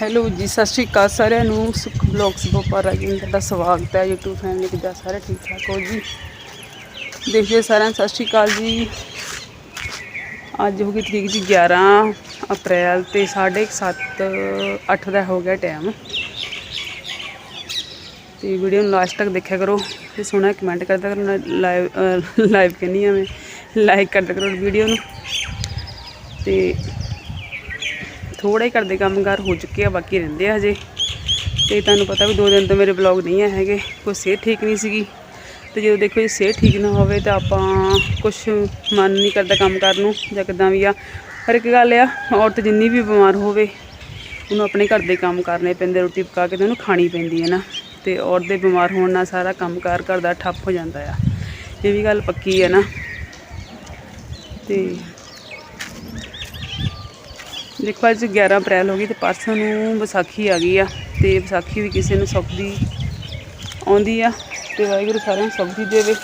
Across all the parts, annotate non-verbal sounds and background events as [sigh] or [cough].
Hello ਜੀ, ਸਤਿ ਸ਼੍ਰੀ ਅਕਾਲ ਸਾਰਿਆਂ ਨੂੰ। ਸੁਖ ਬਲੌਗਸ ਬੋਪਾਰਾ ਜੀ ਦਾ ਸਵਾਗਤ ਹੈ। YouTube ਫੈਮਿਲੀ ਕਿੱਦਾਂ ਸਾਰੇ ਠੀਕ ਠਾਕ ਹੋ ਜੀ। ਦੇਖਿਓ ਸਾਰਿਆਂ ਸਤਿ ਸ਼੍ਰੀ ਅਕਾਲ ਜੀ। ਅੱਜ ਹੋ ਗਈ ਤਰੀਕ ਜੀ 11 ਅਪ੍ਰੈਲ ਤੇ 7:30 8 ਦਾ ਹੋ ਗਿਆ ਟਾਈਮ। ਤੇ ਵੀਡੀਓ ਨੂੰ ਲਾਸਟ ਤੱਕ ਦੇਖਿਆ ਕਰੋ ਤੇ ਸੋਹਣਾ ਕਮੈਂਟ ਕਰਦਾ ਕਰੋ ਲਾਈਵ ਲਾਈਵ ਕਹਿੰਦੀ ਆ ਮੈਂ। ਲਾਈਕ ਕਰਦਾ ਕਰੋ ਵੀਡੀਓ ਨੂੰ। ਤੇ ਥੋੜਾ ਹੀ ਕਰਦੇ ਕੰਮਕਾਰ ਹੋ ਚੁੱਕੇ ਆ, ਬਾਕੀ ਰਹਿੰਦੇ ਆ ਹਜੇ। ਤੇ ਤੁਹਾਨੂੰ ਪਤਾ ਵੀ ਦੋ ਦਿਨ ਤੋਂ ਮੇਰੇ ਵਲੌਗ ਨਹੀਂ ਆ ਹੈਗੇ, ਕੋਈ ਸਿਹਤ ਠੀਕ ਨਹੀਂ ਸੀਗੀ। ਤੇ ਜਦੋਂ ਦੇਖੋ ਜੀ ਸਿਹਤ ਠੀਕ ਨਾ ਹੋਵੇ ਤਾਂ ਆਪਾਂ ਕੁਝ ਮਨ ਨਹੀਂ ਕਰਦਾ ਕੰਮ ਕਰਨ ਨੂੰ, ਜਾਂ ਕਿਦਾਂ ਵੀ ਆ। ਪਰ ਇੱਕ ਗੱਲ ਆ, ਔਰਤ ਜਿੰਨੀ ਵੀ ਬਿਮਾਰ ਹੋਵੇ, ਉਹਨੂੰ ਆਪਣੇ ਘਰ ਦੇ ਕੰਮ ਕਰਨੇ ਪੈਂਦੇ, ਰੋਟੀ ਪਕਾ ਕੇ ਤੇ ਉਹਨੂੰ ਖਾਣੀ ਪੈਂਦੀ ਹੈ ਨਾ। ਤੇ ਔਰਤ ਦੇ ਬਿਮਾਰ ਹੋਣ ਨਾਲ ਸਾਰਾ ਕੰਮਕਾਰ ਘਰ ਦਾ ਠੱਪ ਹੋ ਜਾਂਦਾ ਆ। ਇਹ ਵੀ ਗੱਲ ਪੱਕੀ ਹੈ ਨਾ। ਤੇ ਦੇਖੋ, ਅੱਜ 11 ਅਪ੍ਰੈਲ ਹੋ ਗਈ ਤੇ ਪਰਸੋਂ ਨੂੰ ਵਿਸਾਖੀ ਆ ਗਈ ਆ ਤੇ ਵਿਸਾਖੀ ਵੀ ਕਿਸੇ ਨੂੰ ਸੁੱਖ ਦੀ ਆਉਂਦੀ ਆ ਤੇ ਵਾਹਿਗੁਰੂ ਸਾਰਿਆਂ ਨੂੰ ਸੁੱਖ ਦੀ ਦੇਵੇ।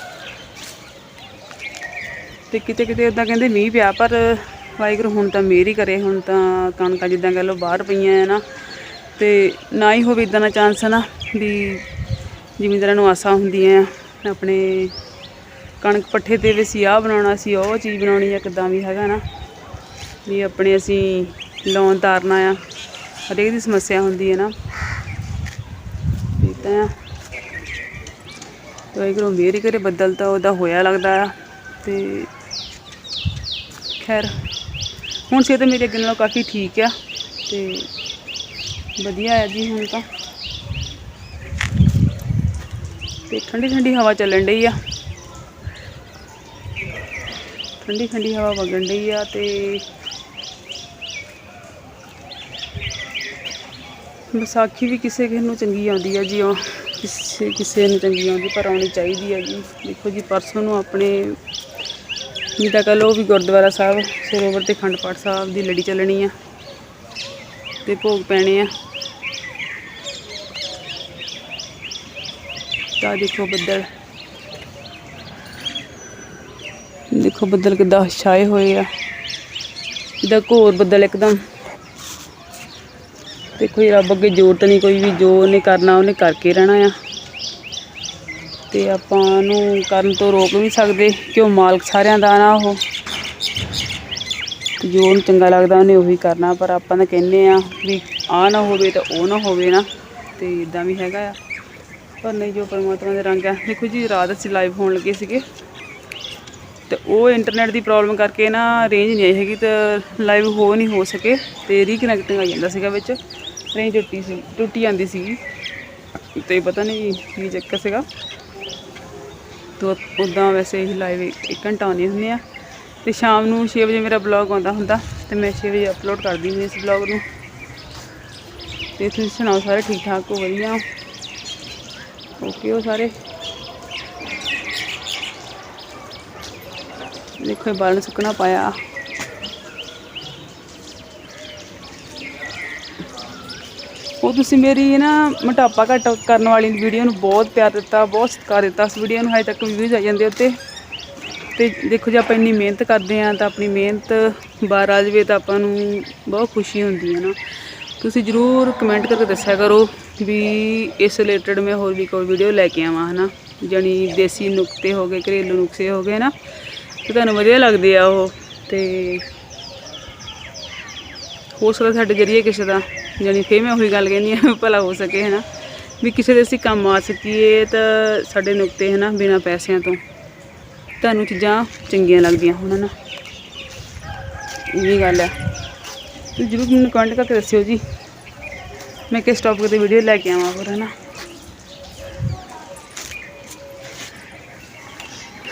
ਤੇ ਕਿਤੇ ਕਿਤੇ ਇਦਾਂ ਕਹਿੰਦੇ ਮੀਂਹ ਪਿਆ, ਪਰ ਵਾਹਿਗੁਰੂ ਹੁਣ ਤਾਂ ਮੇਰ ਹੀ ਕਰੇ, ਹੁਣ ਤਾਂ ਕਣਕਾਂ ਜਿੱਦਾਂ ਕਹਿ ਲਓ ਬਾਹਰ ਪਈਆਂ ਆ ਨਾ। ਤੇ ਨਾ ਹੀ ਹੋਵੇ ਇਦਾਂ ਦਾ ਚਾਂਸ ਨਾ ਵੀ ਜ਼ਿਮੀਂਦਾਰਾਂ ਨੂੰ ਆਸਾਂ ਹੁੰਦੀਆਂ ਆ, ਆਪਣੇ ਕਣਕ ਪੱਠੇ ਤੇ ਵੀ ਸੀ ਆਹ ਬਣਾਉਣਾ ਸੀ ਉਹ ਚੀਜ਼ ਬਣਾਉਣੀ ਆ, ਕਿਦਾਂ ਵੀ ਹੈਗਾ ਨਾ। ਵੀ ਆਪਣੇ ਅਸੀਂ ਲੋਨ ਤਾਰਨਾ ਆ। ਹਰੇਕ ਦੀ ਸਮੱਸਿਆ ਹੁੰਦੀ ਹੈ ਨਾ। ਇਹ ਤਾਂ ਵਾਹਿਗੁਰੂ ਮੇਰੀ ਕਰੇ ਬੱਦਲ ਤਾਂ ਉਹਦਾ ਹੋਇਆ ਲੱਗਦਾ ਆ ਤੇ ਖੈਰ, ਹੁਣ ਸਿਹਤ ਮੇਰੇ ਅੱਗੇ ਨਾਲੋਂ ਕਾਫੀ ਠੀਕ ਆ ਤੇ ਵਧੀਆ ਆ ਜੀ ਹੁਣ ਤਾਂ। ਤੇ ਠੰਡੀ ਠੰਡੀ ਹਵਾ ਚੱਲਣ ਡਈ ਆ। ਠੰਡੀ ਠੰਡੀ ਹਵਾ ਵਗਣ ਡਈ ਆ ਤੇ ਵਿਸਾਖੀ ਵੀ ਕਿਸੇ ਕਿਸੇ ਨੂੰ ਚੰਗੀ ਆਉਂਦੀ ਹੈ ਜੀ, ਉਹ ਕਿਸੇ ਕਿਸੇ ਨੂੰ ਚੰਗੀ ਆਉਂਦੀ, ਪਰ ਆਉਣੀ ਚਾਹੀਦੀ ਹੈ ਜੀ। ਦੇਖੋ ਜੀ, ਪਰਸੋਂ ਨੂੰ ਆਪਣੇ ਜਿੱਦਾਂ ਕਹ ਲਓ ਵੀ ਗੁਰਦੁਆਰਾ ਸਾਹਿਬ ਸਰੋਵਰ ਤੇ ਖੰਡ ਪਾਠ ਸਾਹਿਬ ਦੀ ਲੜੀ ਚੱਲਣੀ ਆ ਤੇ ਭੋਗ ਪੈਣੇ ਆ। ਤਾਂ ਦੇਖੋ ਬੱਦਲ। ਦੇਖੋ ਬੱਦਲ ਕਿੱਦਾਂ ਛਾਏ ਹੋਏ ਆ। ਜਿੱਦਾਂ ਘੋਰ ਬੱਦਲ ਇੱਕਦਮ। ਤੇ ਕੋਈ ਰੱਬ ਅੱਗੇ ਜ਼ੋਰ ਨਹੀਂ, ਕੋਈ ਵੀ ਜੋ ਉਹਨੇ ਕਰਨਾ, ਉਹਨੇ ਕਰਕੇ ਰਹਿਣਾ ਆ। ਤੇ ਆਪਾਂ ਨੂੰ ਕਰਨ ਤੋਂ ਰੋਕ ਵੀ ਸਕਦੇ ਕਿਉਂ ਮਾਲਕ ਸਾਰਿਆਂ ਦਾ ਨਾ ਉਹ। ਜੋ ਉਹਨੂੰ ਚੰਗਾ ਲੱਗਦਾ, ਉਹਨੇ ਉਹੀ ਕਰਨਾ, ਪਰ ਆਪਾਂ ਤਾਂ ਕਹਿੰਦੇ ਆ ਵੀ ਆ ਨਾ ਹੋਵੇ ਤਾਂ ਉਹ ਨਾ ਹੋਵੇ ਨਾ, ਤੇ ਇਦਾਂ ਵੀ ਹੈਗਾ ਆ। ਪਰ ਨਹੀਂ, ਜੋ ਪਰਮਾਤਮਾ ਦੇ ਰੰਗ ਆ। ਦੇਖੋ ਜੀ, ਰਾਤ ਅਸੀਂ ਲਾਈਵ ਹੋਣ ਲੱਗੇ ਸੀਗੇ। ਤੇ ਉਹ ਇੰਟਰਨੈਟ ਦੀ ਪ੍ਰੋਬਲਮ ਕਰਕੇ ਨਾ ਰੇਂਜ ਨਹੀਂ ਆਈ ਹੈਗੀ, ਤੇ ਲਾਈਵ ਹੋ ਨਹੀਂ, ਹੋ ਸਕੇ, ਤੇ ਰੀਕਨੈਕਟਿੰਗ ਆ ਜਾਂਦਾ ਸੀਗਾ ਵਿੱਚ। ਰੇਂਜ ਟੁੱਟੀ ਸੀ, ਟੁੱਟੀ ਜਾਂਦੀ ਸੀਗੀ। ਤੇ ਪਤਾ ਨਹੀਂ ਕੀ ਚੱਕਰ ਸੀਗਾ। ਤੋ ਉਦਾਂ ਵੈਸੇ ਹੀ ਲਾਈਵ ਇੱਕ ਘੰਟਾ ਆਉਂਦੀ ਹੁੰਦੀ ਆ। ਤੇ ਸ਼ਾਮ ਨੂੰ 6 ਵਜੇ ਮੇਰਾ ਬਲੌਗ ਆਉਂਦਾ ਹੁੰਦਾ, ਤੇ ਮੈਂ 6 ਵਜੇ ਅਪਲੋਡ ਕਰਦੀ ਹੁੰਦੀ ਇਸ ਬਲੌਗ ਨੂੰ। ਤੇ ਤੁਸੀਂ ਸੁਣਾਓ, ਸਾਰੇ ਠੀਕ ਠਾਕ ਹੋ? ਵਧੀਆ? ਓਕੇ ਹੋ ਸਾਰੇ? ਦੇਖੋ ਇਹ ਬਾਲਣ ਸੁੱਕਣਾ ਪਾਇਆ। ਉਹ ਤੁਸੀਂ ਮੇਰੀ ਨਾ ਮੋਟਾਪਾ ਘੱਟ ਕਰਨ ਵਾਲੀ ਵੀਡੀਓ ਨੂੰ ਬਹੁਤ ਪਿਆਰ ਦਿੱਤਾ, ਬਹੁਤ ਸਤਿਕਾਰ ਦਿੱਤਾ। ਉਸ ਵੀਡੀਓ ਨੂੰ ਹਜੇ ਤੱਕ ਵਿਊਜ਼ ਆ ਜਾਂਦੇ ਉੱਤੇ। ਤੇ ਦੇਖੋ ਜੇ ਆਪਾਂ ਇੰਨੀ ਮਿਹਨਤ ਕਰਦੇ ਆ ਤਾਂ ਆਪਣੀ ਮਿਹਨਤ ਬਾਹਰ ਆ ਜਾਵੇ ਤਾਂ ਆਪਾਂ ਨੂੰ ਬਹੁਤ ਖੁਸ਼ੀ ਹੁੰਦੀ ਹੈ ਨਾ। ਤੁਸੀਂ ਜਰੂਰ ਕਮੈਂਟ ਕਰਕੇ ਦੱਸਿਆ ਕਰੋ ਵੀ ਇਸ ਰਿਲੇਟਡ ਮੈਂ ਹੋਰ ਵੀ ਕੋਈ ਵੀਡੀਓ ਲੈ ਕੇ ਆਵਾਂ, ਹਨਾ? ਜਾਣੀ ਦੇਸੀ ਨੁਕਤੇ ਹੋ ਗਏ, ਘਰੇਲੂ ਨੁਕਸੇ ਹੋ ਗਏ ਨਾ ਤੇ ਤੁਹਾਨੂੰ ਵਧੀਆ ਲੱਗਦੇ ਆ ਉਹ। ਤੇ ਹੋ ਸਕਦਾ ਸਾਡੇ ਜਰੀਏ ਕਿਸੇ ਦਾ। ਜਾਣੀ ਫੇਰ ਮੈਂ ਉਹੀ ਗੱਲ ਕਹਿੰਦੀ ਆ ਭਲਾ ਹੋ ਸਕੇ ਹੈ ਨਾ ਵੀ ਕਿਸੇ ਦੇ ਅਸੀਂ ਕੰਮ ਆ ਸਕੀਏ ਤਾਂ ਸਾਡੇ ਨੁਕਤੇ ਹੈ ਨਾ ਬਿਨਾ ਪੈਸਿਆਂ ਤੋਂ। ਤੁਹਾਨੂੰ ਚੀਜ਼ਾਂ ਚੰਗੀਆਂ ਲੱਗਦੀਆਂ ਹੁਣ ਨਾ ਇਹ ਵੀ ਗੱਲ ਹੈ। ਤੁਸੀਂ ਜ਼ਰੂਰ ਮੈਨੂੰ ਕਮੈਂਟ ਕਰਕੇ ਦੱਸਿਓ ਜੀ। ਮੈਂ ਕਿਸ ਟੌਪਿਕ ਤੇ ਵੀਡੀਓ ਲੈ ਕੇ ਆਵਾਂ ਹੋਰ ਹੈ ਨਾ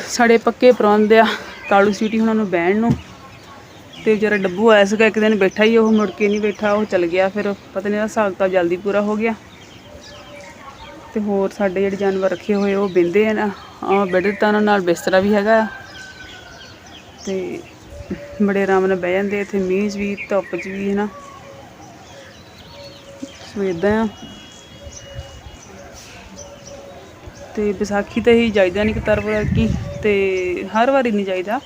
ਸਾਡੇ ਪੱਕੇ ਪ੍ਰਬੰਧ ਆ, ਕਾਲੂ ਸਿਟੀ ਉਹਨਾਂ ਨੂੰ ਬਹਿਣ ਨੂੰ। ਤੇ ਵਿਚਾਰਾ ਡੱਬੂ ਆਇਆ ਸੀਗਾ, ਇੱਕ ਦਿਨ ਬੈਠਾ ਹੀ, ਉਹ ਮੁੜ ਕੇ ਨਹੀਂ ਬੈਠਾ, ਉਹ ਚਲ ਗਿਆ, ਫਿਰ ਪਤਾ ਨਹੀਂ ਉਹਦਾ ਹਿਸਾਬ ਤਾਂ ਜਲਦੀ ਪੂਰਾ ਹੋ ਗਿਆ। ਤੇ ਹੋਰ ਸਾਡੇ ਜਿਹੜੇ ਜਾਨਵਰ ਰੱਖੇ ਹੋਏ, ਉਹ ਬਿੰਦੇ ਆ ਨਾ ਆ ਬੈੱਡ ਦਿੱਤਾ ਉਹਨਾਂ ਨਾਲ ਬਿਸਤਰਾ ਵੀ ਹੈਗਾ ਆ। ਤੇ ਬੜੇ ਆਰਾਮ ਨਾਲ ਬਹਿ ਜਾਂਦੇ ਇੱਥੇ ਮੀਂਹ 'ਚ ਵੀ, ਧੁੱਪ 'ਚ ਵੀ ਹੈ ਨਾ ਸੋ ਇਦਾਂ ਆ। ਤੇ ਵਿਸਾਖੀ ਤੇ ਹੀ ਜਾਈਦਾ ਨਹੀਂ ਕਿਤਾਰ ਕੀ ਤੇ ਹਰ ਵਾਰੀ ਨਹੀਂ ਜਾਈਦਾ।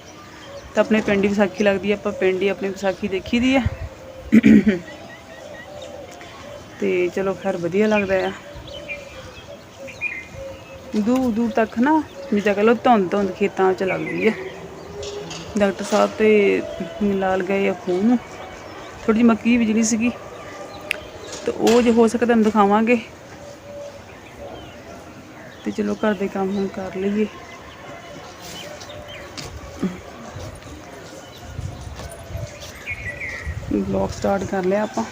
ਤਾਂ ਆਪਣੇ ਪਿੰਡ ਹੀ ਵਿਸਾਖੀ ਲੱਗਦੀ ਹੈ, ਆਪਾਂ ਪਿੰਡ ਹੀ ਆਪਣੀ ਵਿਸਾਖੀ ਦੇਖੀ ਦੀ ਹੈ। ਤੇ ਚਲੋ ਖੈਰ ਵਧੀਆ ਲੱਗਦਾ ਆ। ਦੂਰ ਦੂਰ ਤੱਕ ਨਾ ਜਿੱਦਾਂ ਕਹ ਲਓ ਧੁੰਦ ਧੁੰਦ ਖੇਤਾਂ 'ਚ ਲੱਗਦੀ ਹੈ। ਡਾਕਟਰ ਸਾਹਿਬ ਤੇ ਲਾਲ ਗਏ ਆ ਖੂਹ ਨੂੰ। ਥੋੜੀ ਜਿਹੀ ਮੱਕੀ ਬਿਜਲੀ ਸੀਗੀ, ਤੇ ਉਹ ਜੇ ਹੋ ਸਕਦਾ ਮੈਂ ਦਿਖਾਵਾਂਗੇ। ਤੇ ਚਲੋ ਘਰ ਦੇ ਕੰਮ ਹੁਣ ਕਰ ਲਈਏ। ਵਲੌਗ ਸਟਾਰਟ ਕਰ ਲਿਆ ਆਪਾਂ।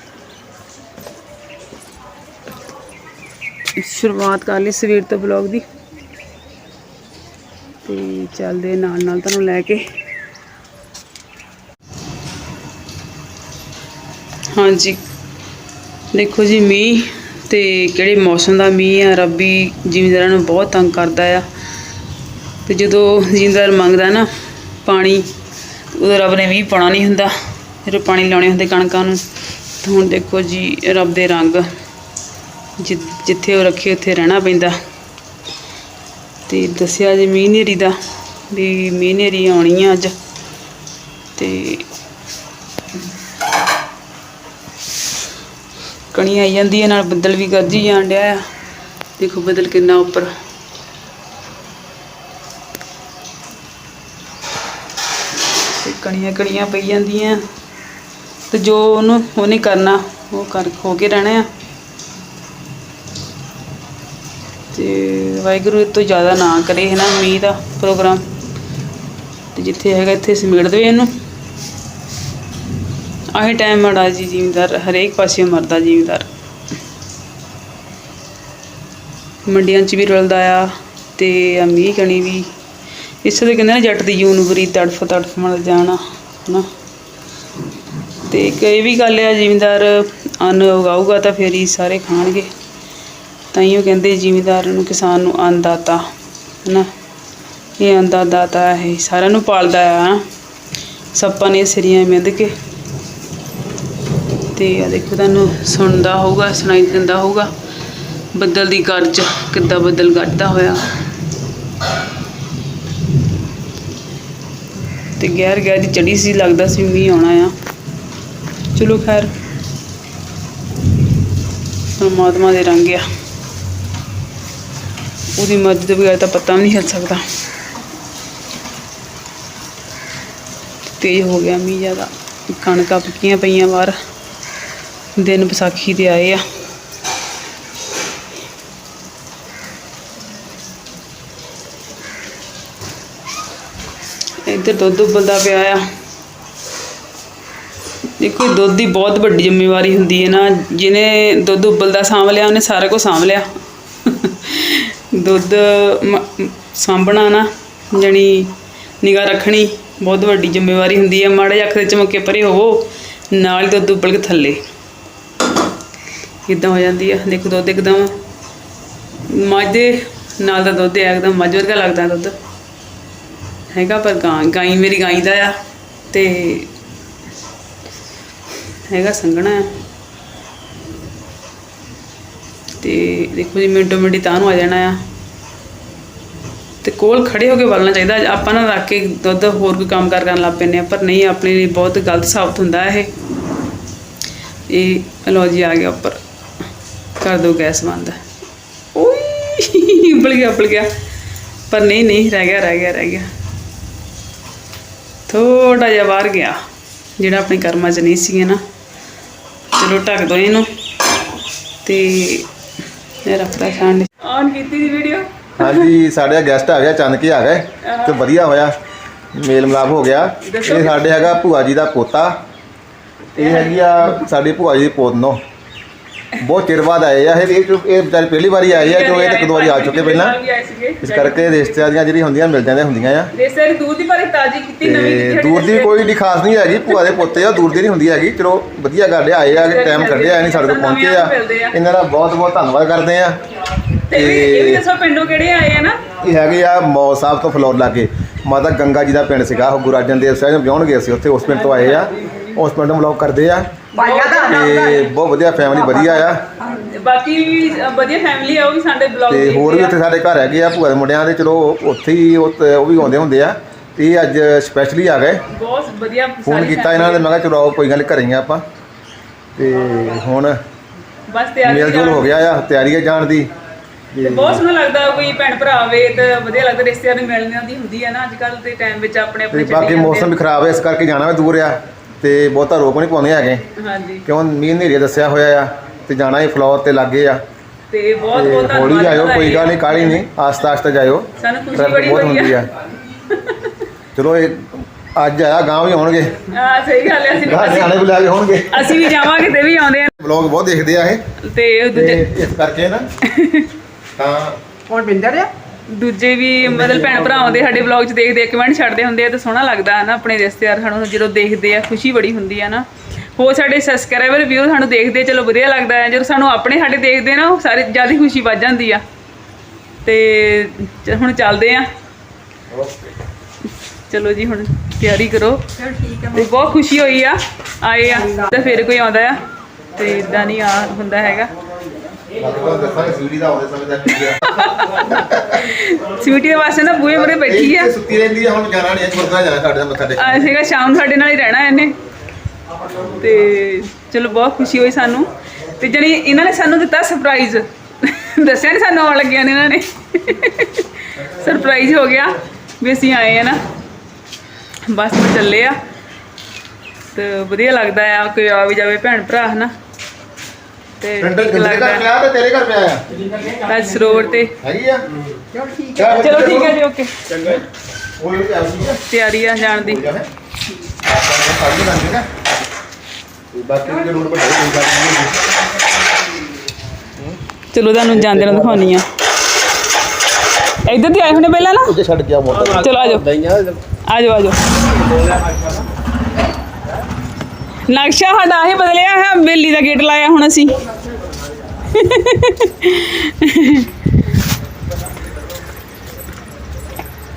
ਸ਼ੁਰੂਆਤ ਕਰ ਲਈ ਸਵੇਰ ਤੋਂ ਵਲੌਗ ਦੀ। ਤੇ ਚੱਲਦੇ ਨਾਲ ਨਾਲ ਤੁਹਾਨੂੰ ਲੈ ਕੇ। ਹਾਂਜੀ। ਦੇਖੋ ਜੀ ਮੀਂਹ ਤੇ ਕਿਹੜੇ ਮੌਸਮ ਦਾ ਮੀਂਹ ਆ, ਰੱਬੀ ਜ਼ਿਮੀਂਦਾਰਾਂ ਨੂੰ ਬਹੁਤ ਤੰਗ ਕਰਦਾ ਆ। ਤੇ ਜਦੋਂ ਜ਼ਿਮੀਂਦਾਰ ਮੰਗਦਾ ਨਾ ਪਾਣੀ, ਉਦੋਂ ਰੱਬ ਨੇ ਮੀਂਹ ਪਾਉਣਾ ਨਹੀਂ ਹੁੰਦਾ। ਫਿਰ ਪਾਣੀ ਲਾਉਣੇ ਹੁੰਦੇ ਕਣਕਾਂ ਨੂੰ ਹੁਣ ਦੇਖੋ ਜੀ, ਰੱਬ ਦੇ ਰੰਗ ਜਿ- ਜਿੱਥੇ ਉਹ ਰੱਖੇ ਉੱਥੇ ਰਹਿਣਾ ਪੈਂਦਾ। ਤੇ ਦੱਸਿਆ ਜੀ ਮੀਂਹ ਹਨੇਰੀ ਦਾ ਵੀ ਮੀਂਹ ਹਨੇਰੀ ਆਉਣੀ ਆ ਅੱਜ। ਤੇ ਕਣੀ ਆਈ ਜਾਂਦੀ ਹੈ ਨਾਲ ਬੱਦਲ ਵੀ ਗਰਜੀ ਜਾਣ ਡਿਆ ਆ। ਦੇਖੋ ਬੱਦਲ ਕਿੰਨਾ ਉੱਪਰ। ਤੇ ਕਣੀਆਂ ਕਣੀਆਂ ਪਈ ਜਾਂਦੀਆਂ। ਤੇ ਜੋ ਉਹਨੂੰ ਉਹਨੇ ਕਰਨਾ, ਉਹ ਕਰ, ਹੋ ਕੇ ਰਹਿਣਾ ਆ। ਤੇ ਵਾਹਿਗੁਰੂ ਇਹ ਤੋਂ ਜ਼ਿਆਦਾ ਨਾ ਕਰੇ ਹੈ ਨਾ ਮੀਂਹ ਦਾ ਪ੍ਰੋਗਰਾਮ। ਤੇ ਜਿੱਥੇ ਹੈਗਾ ਇੱਥੇ ਸਮੇਟ ਦੇਵੇ ਇਹਨੂੰ। ਆਹੀ ਟਾਈਮ ਮੜਾ ਜੀ ਜਿਮੀਦਾਰ, ਹਰੇਕ ਪਾਸੇ ਮਰਦਾ ਜਿਮੀਦਾਰ। ਮੰਡੀਆਂ 'ਚ ਵੀ ਰੁਲਦਾ ਆ ਤੇ ਆ ਮੀਂਹ ਕਣੀ ਵੀ। ਇਸ ਦੇ ਕਹਿੰਦੇ ਨੇ ਜੱਟ ਦੀ ਜੂਨ ਬੁਰੀ ਤੜਫ ਤੜਫ ਮਰ ਜਾਣਾ, ਹਨਾ। ਤੇ ਇਹ ਵੀ ਗੱਲ ਆ, ਜ਼ਿਮੀਂਦਾਰ ਅੰਨ ਉਗਾਊਗਾ ਤਾਂ ਫੇਰ ਹੀ ਸਾਰੇ ਖਾਣਗੇ। ਤਾਂ ਹੀ ਉਹ ਕਹਿੰਦੇ ਜ਼ਿਮੀਂਦਾਰ ਨੂੰ ਕਿਸਾਨ ਨੂੰ ਅੰਨਦਾਤਾ, ਹਨਾ? ਇਹ ਅੰਨਦਾਤਾ ਹੈ ਸਾਰਿਆਂ ਨੂੰ ਪਾਲਦਾ ਆ ਸੱਪਾਂ ਨੇ ਸਿਰੀਆਂ ਮਿੰਦ ਕੇ। ਤੇ ਆ ਦੇਖੋ ਤੁਹਾਨੂੰ ਸੁਣਦਾ ਹੋਊਗਾ, ਸੁਣਾਈ ਦਿੰਦਾ ਹੋਊਗਾ, ਬੱਦਲ ਦੀ ਗਰਜ ਕਿੱਦਾਂ ਬੱਦਲ ਗੱਜਦਾ ਹੋਇਆ। ਤੇ ਗਹਿਰ ਗਹਿਰ ਦੀ ਚੜੀ ਸੀ, ਲੱਗਦਾ ਸੀ ਮੀਂਹ ਆਉਣਾ ਆ। ਚਲੋ ਖੈਰ। ਪਰਮਾਤਮਾ ਦੇ ਰੰਗ ਆ। ਉਹਦੀ ਮਰਜ਼ੀ ਦੇ ਬਗੈਰ ਤਾਂ ਪਤਾ ਵੀ ਨਹੀਂ ਹਿੱਲ ਸਕਦਾ। ਤੇਜ਼ ਹੋ ਗਿਆ ਮੀਂਹ ਜ਼ਿਆਦਾ। ਕਣਕਾਂ ਪੱਕੀਆਂ ਪਈਆਂ ਬਾਹਰ। ਦਿਨ ਵਿਸਾਖੀ ਦੇ ਆਏ ਆ। ਇੱਧਰ ਦੁੱਧ ਉਬਲਦਾ ਪਿਆ ਆ। ਦੇਖੋ ਦੁੱਧ ਦੀ ਬਹੁਤ ਵੱਡੀ ਜ਼ਿੰਮੇਵਾਰੀ ਹੁੰਦੀ ਹੈ ਨਾ। ਜਿਹਨੇ ਦੁੱਧ ਉਬਲਦਾ ਸਾਂਭ ਲਿਆ, ਉਹਨੇ ਸਾਰਾ ਕੁਝ ਸਾਂਭ ਲਿਆ। ਦੁੱਧ ਮ- ਸਾਂਭਣਾ ਨਾ, ਜਣੀ ਨਿਗਾਹ ਰੱਖਣੀ ਬਹੁਤ ਵੱਡੀ ਜ਼ਿੰਮੇਵਾਰੀ ਹੁੰਦੀ ਹੈ। ਮਾੜੇ ਜਿਹੇ ਅੱਖ ਦੇ ਚਮਕੇ ਪਰੇ ਹੋਵੋ, ਨਾਲ ਹੀ ਦੁੱਧ ਉਬਲ ਕੇ ਥੱਲੇ। ਇਦਾਂ ਹੋ ਜਾਂਦੀ ਆ। ਦੇਖੋ, ਦੁੱਧ ਇੱਕਦਮ ਮੱਝ ਦੇ ਨਾਲ ਦਾ ਦੁੱਧ ਹੈ ਇੱਕਦਮ ਮੱਝ ਵਰਗਾ ਲੱਗਦਾ ਦੁੱਧ। ਹੈਗਾ, ਪਰ ਗਾਂ, ਗਾਈ ਮੇਰੀ ਗਾਈ ਦਾ ਆ। ਤੇ ਹੈਗਾ ਸੰਘਣਾ। ਆ ਤੇ ਦੇਖੋ ਜੀ, ਮਿੰਟੋ ਮਿੰਟੀ ਤਾਂ ਨੂੰ ਆ ਜਾਣਾ ਆ। ਤੇ ਕੋਲ ਖੜੇ ਹੋ ਕੇ ਬਲਣਾ ਚਾਹੀਦਾ। ਆਪਾਂ ਨਾ ਰੱਖ ਕੇ ਦੁੱਧ ਹੋਰ ਕੋਈ ਕੰਮ ਕਾਰ ਕਰਨ ਲੱਗ ਪੈਂਦੇ ਆ ਪਰ ਨਹੀਂ, ਆਪਣੇ ਲਈ ਬਹੁਤ ਗਲਤ ਸਾਬਤ ਹੁੰਦਾ ਇਹ। ਇਹ ਲਓ ਜੀ, ਆ ਗਿਆ ਉੱਪਰ। ਕਰ ਦੋ ਗੈਸ ਬੰਦ। ਓਏ ਉਬਲ ਗਿਆ ਉਬਲ ਗਿਆ। ਪਰ ਨਹੀਂ ਨਹੀਂ, ਰਹਿ ਗਿਆ ਰਹਿ ਗਿਆ ਰਹਿ ਗਿਆ। ਥੋੜਾ ਜਿਹਾ ਬਾਹਰ ਗਿਆ, ਜਿਹੜਾ ਆਪਣੇ ਕਰਮਾਂ 'ਚ ਨਹੀਂ ਸੀ ਨਾ। ਚਲੋ ਢੱਕ ਦੋ ਇਹਨੂੰ ਤੇ ਇਹ ਰੱਖਦਾ ਛਾਣ ਆਨ ਕੀਤੀ ਦੀ ਵੀਡੀਓ ਹਾਂਜੀ ਸਾਡੇ ਗੈਸਟ ਆ ਗਿਆ ਚੰਦ ਕੇ ਆ ਗਏ ਤੇ ਵਧੀਆ ਹੋਇਆ। ਮੇਲ ਮਿਲਾਪ ਹੋ ਗਿਆ। ਇਹ ਸਾਡੇ ਹੈਗਾ ਭੂਆ ਜੀ ਦਾ ਪੋਤਾ। ਇਹ ਹੈਗੀ ਆ ਸਾਡੀ ਭੂਆ ਜੀ ਦੀ ਪੋਤਨੋ। ਬਹੁਤ ਚਿਰ ਬਾਅਦ ਆਏ ਆ। ਇਹ ਇਹ ਇਹ ਵਿਚਾਰੇ ਪਹਿਲੀ ਵਾਰੀ ਆਏ ਆ ਜੋ ਇਹ ਤਾਂ ਇੱਕ ਦੋ ਵਾਰੀ ਆ ਚੁੱਕੇ ਪਹਿਲਾਂ। ਇਸ ਕਰਕੇ ਰਿਸ਼ਤੇਦਾਰੀਆਂ ਜਿਹੜੀ ਹੁੰਦੀਆਂ ਮਿਲ ਜਾਂਦੀਆਂ ਹੁੰਦੀਆਂ ਆ। ਰੇਸਰ ਦੂਧ ਦੀ ਪਰ ਤਾਜੀ ਕੀਤੀ ਨਵੀਂ ਤੇ ਦੂਰ ਦੀ ਕੋਈ ਨਹੀਂ ਖਾਸ ਨਹੀਂ ਹੈਗੀ ਭੂਆ ਦੇ ਪੋਤੇ ਆ ਦੂਰ ਦੀ ਨਹੀਂ ਹੁੰਦੀ ਹੈਗੀ। ਚਲੋ ਵਧੀਆ ਗੱਲ ਆ ਆਏ ਆ ਕਿ ਟਾਈਮ ਕੱਢਿਆ ਨਹੀਂ ਸਾਡੇ ਕੋਲ ਪਹੁੰਚੇ ਆ। ਇਹਨਾਂ ਦਾ ਬਹੁਤ ਬਹੁਤ ਧੰਨਵਾਦ ਕਰਦੇ ਆ। ਤੇ ਇਹ ਵੀ- ਇਹ ਵੀ ਦੱਸੋ ਪਿੰਡੋਂ ਕਿਹੜੇ ਆਏ ਆ ਨਾ? ਇਹ ਹੈਗੇ ਆ ਮੌ ਸਾਹਿਬ ਤੋਂ ਫਲੋਰ ਲਾਗੇ। ਮਾਤਾ ਗੰਗਾ ਜੀ ਦਾ ਪਿੰਡ ਸੀਗਾ ਉਹ ਗੁਰੂ ਅਰਜਨ ਦੇਵ ਸਾਹਿਬ ਨੂੰ ਵਿਆਹਣ ਗਏ ਸੀ ਉੱਥੇ ਉਸ ਪਿੰਡ ਤੋਂ ਆਏ ਆ। ਉਸ ਪਿੰਡ ਨੂੰ ਬਲੌਗ ਕਰਦੇ ਆ। ਤੇ ਬਹੁਤ ਵਧੀਆ ਫੈਮਿਲੀ ਵਧੀਆ ਆ। ਬਾਕੀ ਵੀ ਵਧੀਆ ਫੈਮਿਲੀ ਆ ਉਹ ਵੀ ਸਾਡੇ ਬਲੌਗ ਤੇ ਹੋਰ ਵੀ ਉੱਥੇ ਸਾਡੇ ਘਰ ਹੈਗੇ ਆ ਭੂਆ ਦੇ ਮੁੰਡਿਆਂ ਦੇ ਚਲੋ ਉੱਥੇ ਹੀ ਉਹ ਤੇ- ਉਹ ਵੀ ਆਉਂਦੇ ਹੁੰਦੇ ਆ। ਤੇ ਇਹ ਅੱਜ ਸਪੈਸ਼ਲੀ ਆ ਗਏ। ਬਹੁਤ ਵਧੀਆ ਫੋਨ ਸਾਰੀ ਕੀਤਾ ਇਹਨਾਂ ਨੇ ਮੈਂ ਕਿਹਾ ਚਲੋ ਆਓ ਕੋਈ ਗੱਲ ਘਰੇ ਹੀ ਆ ਆਪਾਂ। ਤੇ ਹੁਣ ਬਸ ਤਿਆਰੀ ਮੇਲ ਜੋਲ ਹੋ ਗਿਆ ਆ ਤਿਆਰੀ ਹੈ ਜਾਣ ਦੀ। ਤੇ ਬਹੁਤ ਸੋਹਣਾ ਲੱਗਦਾ ਕੋਈ ਭੈਣ ਭਰਾ ਆਵੇ ਤੇ ਵਧੀਆ ਲੱਗਦਾ ਰਿਸ਼ਤੇਦਾਰ ਨੂੰ ਮਿਲਣ ਦੀ ਹੁੰਦੀ ਹੈ ਨਾ ਅੱਜ ਕੱਲ ਦੇ ਟਾਈਮ ਵਿੱਚ ਆਪਣੇ ਤੇ ਆਪਣੇ ਬਾਕੀ ਮੌਸਮ ਵੀ ਖਰਾਬ ਹੈ ਇਸ ਕਰਕੇ ਜਾਣਾ ਵੀ ਦੂਰ ਆ। ਤੇ ਬਹੁਤਾ ਰੋਕ ਨਹੀਂ ਪਾਉਂਦੇ ਹੈਗੇ। ਹਾਂਜੀ। ਕਿਉਂ ਮੀਂਹ ਹਨੇਰੀ ਦੱਸਿਆ ਹੋਇਆ ਆ ਤੇ ਜਾਣਾ ਹੀ ਫਲੋਰ ਤੇ ਲੱਗੇ ਆ। ਤੇ ਬਹੁਤ ਬਹੁਤ ਧੰਨਵਾਦ ਹੌਲੀ ਜਾਇਓ ਕੋਈ ਗੱਲ ਨਹੀਂ ਕਾਹਲੀ ਨਹੀਂ ਆਸਤਾ ਆਸਤਾ ਜਾਇਓ। ਸਾਨੂੰ ਖੁਸ਼ੀ ਬੜੀ ਬਹੁਤ ਹੁੰਦੀ ਆ। ਆ। ਚਲੋ ਇਹ ਅੱਜ ਆਇਆ ਗਾਂ ਵੀ ਆਉਣਗੇ। ਹਾਂ ਸਹੀ ਗੱਲ ਹੈ ਅਸੀਂ ਗਾਂ ਨਿਆਣੇ ਵੀ ਲੈ ਕੇ ਆਉਣਗੇ। ਅਸੀਂ ਵੀ ਜਾਵਾਂਗੇ ਤੇ ਵੀ ਆਉਂਦੇ ਆ। ਬਲੌਗ ਬਹੁਤ ਦੇਖਦੇ ਆ ਇਹ। ਤੇ ਇਸ ਕਰਕੇ ਨਾ [laughs] ਤਾਂ ਕੌਣ ਬਿੰਦਰ ਆ? ਦੂਜੇ ਵੀ ਮਤਲਬ ਭੈਣ ਭਰਾ ਆਉਂਦੇ ਸਾਡੇ ਵਲੌਗ 'ਚ ਦੇਖਦੇ ਆ ਕਮੈਂਟ ਛੱਡਦੇ ਹੁੰਦੇ ਆ ਤੇ ਸੋਹਣਾ ਲੱਗਦਾ ਹੈ ਨਾ ਆਪਣੇ ਰਿਸ਼ਤੇਦਾਰ ਸਾਨੂੰ ਜਦੋਂ ਦੇਖਦੇ ਆ ਖੁਸ਼ੀ ਬੜੀ ਹੁੰਦੀ ਆ ਨਾ। ਹੋ ਸਾਡੇ ਸਬਸਕ੍ਰਾਈਬਰ ਵੀਊ ਸਾਨੂੰ ਦੇਖਦੇ ਆ, ਚਲੋ ਵਧੀਆ ਲੱਗਦਾ ਹੈ। ਜਦੋਂ ਸਾਨੂੰ ਆਪਣੇ ਸਾਡੇ ਦੇਖਦੇ ਆ ਨਾ ਉਹ ਸਾਰੇ ਜ਼ਿਆਦਾ ਖੁਸ਼ੀ ਵੱਧ ਜਾਂਦੀ ਆ। ਤੇ ਚ- ਹੁਣ ਚੱਲਦੇ ਆ। ਚਲੋ ਜੀ ਹੁਣ ਤਿਆਰੀ ਕਰੋ। ਚਲ ਠੀਕ ਆ ਤੇ ਬਹੁਤ ਖੁਸ਼ੀ ਹੋਈ ਆ ਆਏ ਆ ਤਾਂ ਫਿਰ ਕੋਈ ਆਉਂਦਾ ਆ। ਤੇ ਇਦਾਂ ਨਹੀਂ ਆ ਹੁੰਦਾ ਹੈਗਾ। ਆ। ਸਵੀਟੀ ਦੇ ਵਾਸਤੇ ਨਾ ਬੂਹੇ ਮਰੇ ਬੈਠੀ ਆ। ਇਹ ਸੁੱਤੀ ਰਹਿੰਦੀ ਆ ਹੁਣ ਜਾਣਾ ਨਹੀਂ ਗੁਰਦੁਆਰਾ ਜਾਣਾ ਸਾਡੇ ਦਾ ਮੱਥਾ ਟੇਕਣ। ਆਇਆ ਸੀਗਾ ਸ਼ਾਮ ਸਾਡੇ ਨਾਲ ਹੀ ਰਹਿਣਾ ਇਹਨੇ। ਤੇ ਚਲੋ ਬਹੁਤ ਖੁਸ਼ੀ ਹੋਈ ਸਾਨੂੰ। ਤੇ ਜਣੀ ਇਹਨਾਂ ਨੇ ਸਾਨੂੰ ਦਿੱਤਾ ਸਰਪ੍ਰਾਈਜ਼ ਦੱਸਿਆ ਨਹੀਂ ਸਾਨੂੰ ਆਉਣ ਲੱਗਿਆ ਨੇ ਇਹਨਾਂ ਨੇ। ਸਰਪ੍ਰਾਈਜ਼ ਹੋ ਗਿਆ ਵੀ ਅਸੀਂ ਆਏ ਆ ਨਾ। ਬਸ ਚੱਲੇ ਆ। ਤੇ ਵਧੀਆ ਲੱਗਦਾ ਆ ਕੋਈ ਆ ਵੀ ਜਾਵੇ ਭੈਣ ਭਰਾ ਹਨਾ। ਤੇ ਪਿੰਡਲ ਠੀਕ ਕਿੰਨੇ ਲੱਗਦਾ ਘਰ ਪਿਆ ਤੇ ਤੇਰੇ ਘਰ ਪਿਆ ਆ? ਅੱਜ ਸਰੋਵਰ ਤੇ। ਹੈਗੀ ਆ? ਚਲ ਠੀਕ ਕਿਆ ਚਲੋ ਠੀਕ ਹੈ ਜੀ ਓਕੇ। ਚੰਗਾ ਉਹ ਇਹ ਆਉਂਦੀ ਆ? ਤਿਆਰੀ ਆ ਜਾਣ ਦੀ। ਹੋ ਜਾਵੇ ਆਪਾਂ ਸਾਡੀ ਲੰਘ ਨਾ ਤੇ ਬਾਕੀ ਦੇ ਰੋਡ ਵੱਡੇ ਕੋਈ ਗੱਲ ਨਹੀਂ ਚਲੋ ਤੁਹਾਨੂੰ ਜਾਂਦੇ ਨੂੰ ਦਿਖਾਉਣੀ ਆ। ਇੱਧਰ ਦੀ ਆਏ ਹੋਣੇ ਪਹਿਲਾਂ ਨਾ? ਉੱਤੇ ਛੱਡ ਗਿਆ ਮੋਟਰ ਚਲੋ ਆਜੋ ਆਜੋ ਆਜੋ ਨਕਸ਼ਾ ਸਾਡਾ ਹੀ ਬਦਲਿਆ ਹੈ ਬੇਲੀ ਦਾ ਗੇਟ ਲਾਇਆ ਹੁਣ ਅਸੀਂ।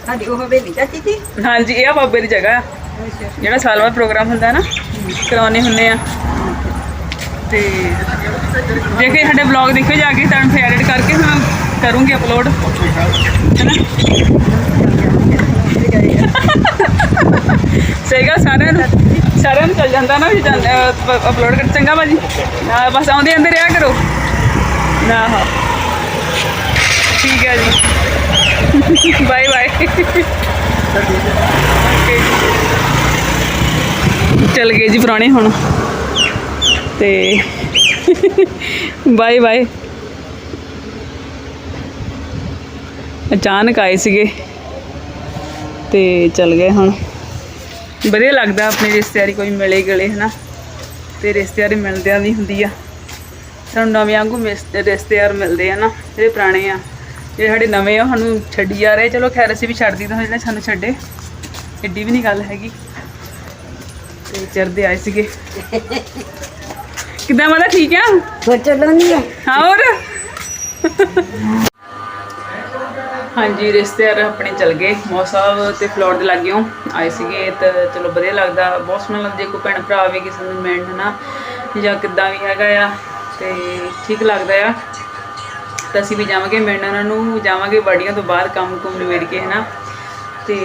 ਸਾਡੀ ਉਹ ਹਵੇਲੀ ਚਾਚੀ ਸੀ? ਹਾਂਜੀ ਇਹ ਆ ਬਾਬੇ ਦੀ ਜਗ੍ਹਾ। ਆ ਜਿਹੜਾ ਸਾਲ ਬਾਅਦ ਪ੍ਰੋਗਰਾਮ ਹੁੰਦਾ ਨਾ ਕਰਾਉਣੇ ਹੁੰਦੇ ਆ। ਤੇ ਦੇਖੇ ਸਾਡੇ ਵਲੌਗ ਦੇਖੋ ਜਾ ਕੇ ਤੁਹਾਨੂੰ ਫਿਰ ਐਡਿਟ ਕਰਕੇ ਮੈਂ ਕਰੂੰਗੀ ਅਪਲੋਡ ਹੈਨਾ ਸਹੀ ਗੱਲ, ਸਾਰਿਆਂ ਨੂੰ ਸਾਰਿਆਂ ਨੂੰ ਚੱਲ ਜਾਂਦਾ ਨਾ ਵੀ ਅਪਲੋਡ ਕਰ, ਚੰਗਾ ਭਾਜੀ। ਨਾ, ਬਸ ਆਉਂਦੇ ਅੰਦਰ ਰਿਹਾ ਕਰੋ। ਨਾ, ਹਾਂ। ਠੀਕ ਹੈ ਜੀ। Bye bye. ਚਲ ਗਏ ਜੀ ਪੁਰਾਣੇ ਹੁਣ। ਤੇ ਬਾਏ ਬਾਏ। ਅਚਾਨਕ ਆਏ ਸੀਗੇ। ਤੇ ਚਲ ਗਏ ਹੁਣ। ਵਧੀਆ ਲੱਗਦਾ ਆਪਣੇ ਰਿਸ਼ਤੇਦਾਰੀ ਕੋਈ ਮਿਲੇ ਗਲੇ ਹਨਾ? ਤੇ ਰਿਸ਼ਤੇਦਾਰੀ ਮਿਲਦਿਆਂ ਦੀ ਹੁੰਦੀ ਆ। ਸਾਨੂੰ ਨਵੇਂ ਵਾਂਗੂ ਮਿਸ- ਰਿਸ਼ਤੇਦਾਰ ਮਿਲਦੇ ਆ ਨਾ ਜਿਹੜੇ ਪੁਰਾਣੇ ਆ। ਜਿਹੜੇ ਸਾਡੇ ਨਵੇਂ ਆ ਸਾਨੂੰ ਛੱਡੀ ਜਾ ਰਹੇ। ਚਲੋ ਖੈਰ ਅਸੀਂ ਵੀ ਛੱਡਦੀ ਤਾਂ ਜਿਹੜੇ ਸਾਨੂੰ ਛੱਡੇ। ਏਡੀ ਵੀ ਨਹੀਂ ਗੱਲ ਹੈਗੀ। ਤੇ ਚਰਦੇ ਆਏ ਸੀਗੇ। ਕਿਦਾਂ ਮਤਲਬ ਠੀਕ ਆ? ਸੋਚ ਲੈਂਦੀ ਆ? ਹਾਂ ਹੋਰ? ਹਾਂਜੀ, ਰਿਸ਼ਤੇਦਾਰ ਆਪਣੇ ਚਲ ਗਏ। ਮੌ ਸਾਹਿਬ ਤੇ ਫਲੋਰ ਦੇ ਲੱਗਿਓ ਆਏ ਸੀਗੇ ਤਾਂ ਚਲੋ ਵਧੀਆ ਲੱਗਦਾ। ਬਹੁਤ ਸੋਹਣਾ ਲੱਗਦਾ। ਜੇ ਕੋਈ ਭੈਣ ਭਰਾ ਆਵੇ ਕਿਸੇ ਨੂੰ ਮਿਲਣ ਨਾ ਜਾਂ ਕਿੱਦਾਂ ਵੀ ਹੈਗਾ ਆ, ਤੇ ਠੀਕ ਲੱਗਦਾ ਆ। ਤਾਂ ਅਸੀਂ ਵੀ ਜਾਵਾਂਗੇ ਮਿਲਣ। ਉਹਨਾਂ ਨੂੰ ਜਾਵਾਂਗੇ ਵਾੜੀਆਂ ਤੋਂ ਬਾਹਰ ਕੰਮ ਕੁਮ ਨਿਬੇੜ ਕੇ, ਹਨਾ। ਤੇ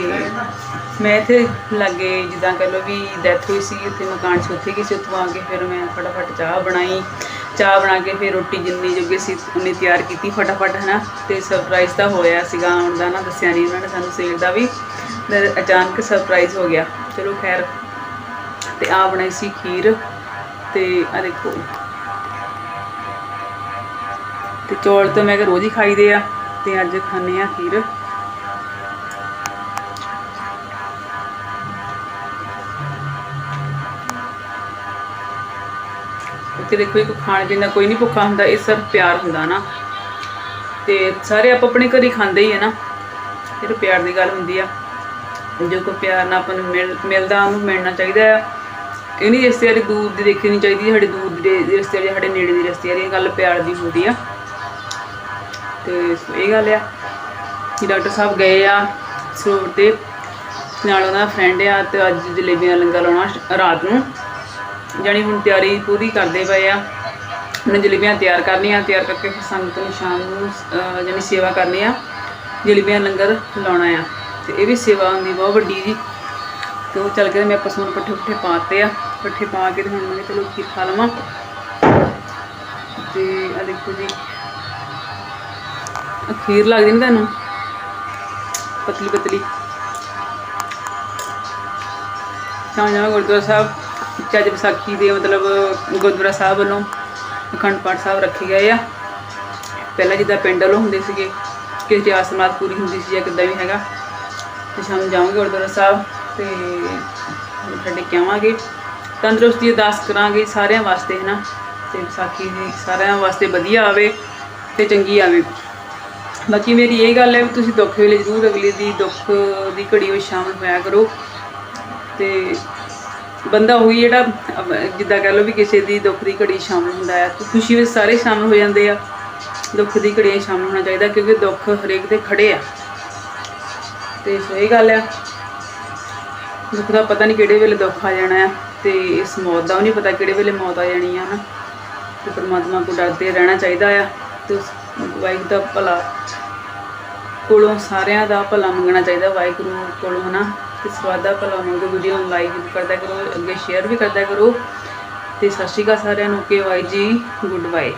ਮੈਂ ਇੱਥੇ ਲੱਗੇ ਜਿੱਦਾਂ ਕਹ ਲਓ ਵੀ ਡੈਥ ਹੋਈ ਸੀ ਉੱਥੇ ਮਕਾਨ 'ਚ ਉੱਥੇ ਗਈ ਸੀ, ਉੱਥੋਂ ਆ ਕੇ ਫਿਰ ਮੈਂ ਫਟਾਫਟ ਚਾਹ ਬਣਾਈ। ਚਾਹ ਬਣਾ ਕੇ ਫਿਰ ਰੋਟੀ ਜਿੰਨੀ ਜੋਗੇ ਸੀ, ਉਨੀ ਤਿਆਰ ਕੀਤੀ ਫਟਾਫਟ, ਹਨਾ। ਤੇ ਸਰਪ੍ਰਾਈਜ਼ ਤਾਂ ਹੋਇਆ ਸੀਗਾ ਆਉਣ ਦਾ ਨਾ ਦੱਸਿਆ ਨਹੀਂ ਉਹਨਾਂ ਨੇ ਸਾਨੂੰ ਸੇਲ ਦਾ ਵੀ। ਅਚਾਨਕ ਸਰਪ੍ਰਾਈਜ਼ ਹੋ ਗਿਆ। ਚਲੋ ਖੈਰ, ਤੇ ਆ ਬਣਾਈ ਸੀ ਖੀਰ। ਤੇ ਆ ਦੇਖੋ। ਤੇ ਚੌਲ ਤਾਂ ਮੈਂ ਕਿ ਰੋਜ਼ ਹੀ ਖਾਈਦੇ ਆ। ਤੇ ਅੱਜ ਖਾਣੇ ਆ ਖੀਰ। ਕਿ ਦੇਖੋ, ਇੱਕ ਖਾਣ ਪੀਣ ਦਾ ਕੋਈ ਨਹੀਂ ਭੁੱਖਾ ਹੁੰਦਾ, ਇਹ ਸਭ ਪਿਆਰ ਹੁੰਦਾ ਨਾ। ਤੇ ਸਾਰੇ ਆਪ ਆਪਣੇ ਘਰ ਹੀ ਖਾਂਦੇ ਹੀ ਹੈ ਨਾ। ਇਹ ਪਿਆਰ ਦੀ ਗੱਲ ਹੁੰਦੀ ਆ। ਜੋ ਕੋ ਪਿਆਰ ਨਾਲ ਆਪਾਂ ਨੂੰ ਮਿਲ, ਮਿਲਦਾ, ਉਹਨੂੰ ਮਿਲਣਾ ਚਾਹੀਦਾ ਆ। ਇਹ ਨਹੀਂ ਰਿਸ਼ਤੇਦਾਰੀ ਦੂਰ ਦੀ ਦੇਖਣੀ ਨਹੀਂ ਚਾਹੀਦੀ, ਸਾਡੇ ਦੂਰ ਦੀ ਰਿਸ਼ਤੇਦਾਰੀ ਸਾਡੇ ਨੇੜੇ ਦੀ ਰਿਸ਼ਤੇਦਾਰੀ ਗੱਲ ਪਿਆਰ ਦੀ ਹੁੰਦੀ ਆ। ਤੇ ਇਹ ਗੱਲ ਆ। ਕਿ ਡਾਕਟਰ ਸਾਹਿਬ ਗਏ ਆ ਸਰੋਵਰ ਤੇ। ਨਾਲ ਉਹਨਾਂ ਦਾ ਫਰੈਂਡ ਆ ਤੇ ਅੱਜ ਜਲੇਬੀਆਂ ਦਾ ਲੰਗਰ ਲਾਉਣਾ, ਰਾਤ ਨੂੰ। ਜਾਣੀ ਹੁਣ ਤਿਆਰੀ ਪੂਰੀ ਕਰਦੇ ਪਏ ਆ। ਹੁਣ ਜਲੇਬੀਆਂ ਤਿਆਰ ਕਰਨੀਆਂ ਤਿਆਰ ਕਰਕੇ ਫਿਰ ਸੰਗਤ ਨੂੰ ਸ਼ਾਮ ਨੂੰ ਅਹ, ਜਾਣੀ ਸੇਵਾ ਕਰਨੀ ਆ ਜਲੇਬੀਆਂ ਲੰਗਰ ਲਾਉਣਾ ਆ। ਤੇ ਇਹ ਵੀ ਸੇਵਾ ਹੁੰਦੀ ਬਹੁਤ ਵੱਡੀ ਜੀ। ਤੇ ਉਹ ਚੱਲ ਕੇ ਮੈਂ ਆਪਾਂ ਨੂੰ ਪੱਠੇ ਪੁੱਠੇ ਪਾਤੇ ਆ। ਪੱਠੇ ਪਾ ਕੇ ਤੇ ਹੁਣ ਮੈਂ ਕਿਹਾ ਚਲੋ ਖੀਰ ਖਾ ਲਵਾਂ। ਤੇ ਆ ਦੇਖੋ ਜੀ। ਖੀਰ ਲੱਗਦੀ ਨਹੀਂ ਤੁਹਾਨੂੰ? ਪਤਲੀ ਪਤਲੀ ਸ਼ਾਮ ਜਾਵਾਂ ਗੁਰਦੁਆਰਾ ਸਾਹਿਬ। ਤੇ ਅੱਜ ਵਿਸਾਖੀ ਦੇ ਮਤਲਬ ਗੁਰਦੁਆਰਾ ਸਾਹਿਬ ਵੱਲੋਂ ਅਖੰਡ ਪਾਠ ਸਾਹਿਬ ਰੱਖੇ ਗਏ ਆ। ਪਹਿਲਾਂ ਜਿੱਦਾਂ ਪਿੰਡ ਵੱਲੋਂ ਹੁੰਦੇ ਸੀਗੇ, ਕਿਸੇ ਦੀ ਆਸ ਪੂਰੀ ਹੁੰਦੀ ਸੀ ਜਾਂ ਕਿੱਦਾਂ ਵੀ ਹੈਗਾ, ਤੇ ਸ਼ਾਮ ਨੂੰ ਜਾਵਾਂਗੇ ਗੁਰਦੁਆਰਾ ਸਾਹਿਬ ਤੇ ਮੱਥਾ ਟੇਕ ਆਵਾਂਗੇ। ਤੰਦਰੁਸਤੀ ਅਰਦਾਸ ਕਰਾਂਗੇ ਸਾਰਿਆਂ ਵਾਸਤੇ ਹੈ ਨਾ ਤੇ ਵਿਸਾਖੀ ਦੀ ਸਾਰਿਆਂ ਵਾਸਤੇ ਵਧੀਆ ਆਵੇ ਤੇ ਚੰਗੀ ਆਵੇ। ਬਾਕੀ ਮੇਰੀ ਇਹ ਗੱਲ ਹੈ ਵੀ ਤੁਸੀਂ ਦੁੱਖ ਵੇਲੇ ਜ਼ਰੂਰ ਅਗਲੇ ਦੀ ਦੁੱਖ ਦੀ ਘੜੀ ਵਿੱਚ ਸ਼ਾਮਲ ਹੋਇਆ ਕਰੋ। ਤੇ ਬੰਦਾ ਉਹੀ ਜਿਹੜਾ, ਜਿੱਦਾਂ ਕਹਿ ਲਓ ਵੀ ਕਿਸੇ ਦੀ ਦੁੱਖ ਦੀ ਘੜੀ ਸ਼ਾਮਲ ਹੁੰਦਾ ਹੈ, ਤੇ ਖੁਸ਼ੀ ਵਿੱਚ ਸਾਰੇ ਸ਼ਾਮਲ ਹੋ ਜਾਂਦੇ ਆ। ਦੁੱਖ ਦੀ ਘੜੀ 'ਚ ਸ਼ਾਮਲ ਹੋਣਾ ਚਾਹੀਦਾ ਕਿਉਂਕਿ ਦੁੱਖ ਹਰੇਕ ਦੇ ਖੜੇ ਆ। ਤੇ ਸਹੀ ਗੱਲ ਆ। ਦੁੱਖ ਦਾ ਪਤਾ ਨਹੀਂ ਕਿਹੜੇ ਵੇਲੇ ਦੁੱਖ ਆ ਜਾਣਾ ਆ, ਤੇ ਇਸ ਮੌਤ ਦਾ ਵੀ ਨਹੀਂ ਪਤਾ ਕਿਹੜੇ ਵੇਲੇ ਮੌਤ ਆ ਜਾਣੀ ਆ ਨਾ ਤੇ ਪਰਮਾਤਮਾ ਕੋ ਡਰਦੇ ਰਹਿਣਾ ਚਾਹੀਦਾ ਆ, ਤੇ ਉਸ ਵਾਹਿਗੁਰੂ ਦਾ ਭਲਾ ਕੋਲੋਂ ਸਾਰਿਆਂ ਦਾ ਭਲਾ ਮੰਗਣਾ ਚਾਹੀਦਾ ਵਾਹਿਗੁਰੂ ਕੋਲੋਂ, ਹਨਾ। ਤੇ ਸਵਾਦਾ ਦਾ ਭਲਾ ਮੰਗੋ ਵੀਡੀਓ ਨੂੰ ਲਾਈਕ ਵੀ ਕਰਦਾ ਕਰੋ, ਅੱਗੇ ਸ਼ੇਅਰ ਵੀ ਕਰਦਾ ਕਰੋ। ਤੇ ਸਤਿ ਸ਼੍ਰੀ ਅਕਾਲ ਸਾਰਿਆਂ ਨੂੰ, ਕੇ ਵਾਈ ਜੀ, ਗੁੱਡ ਬਾਏ।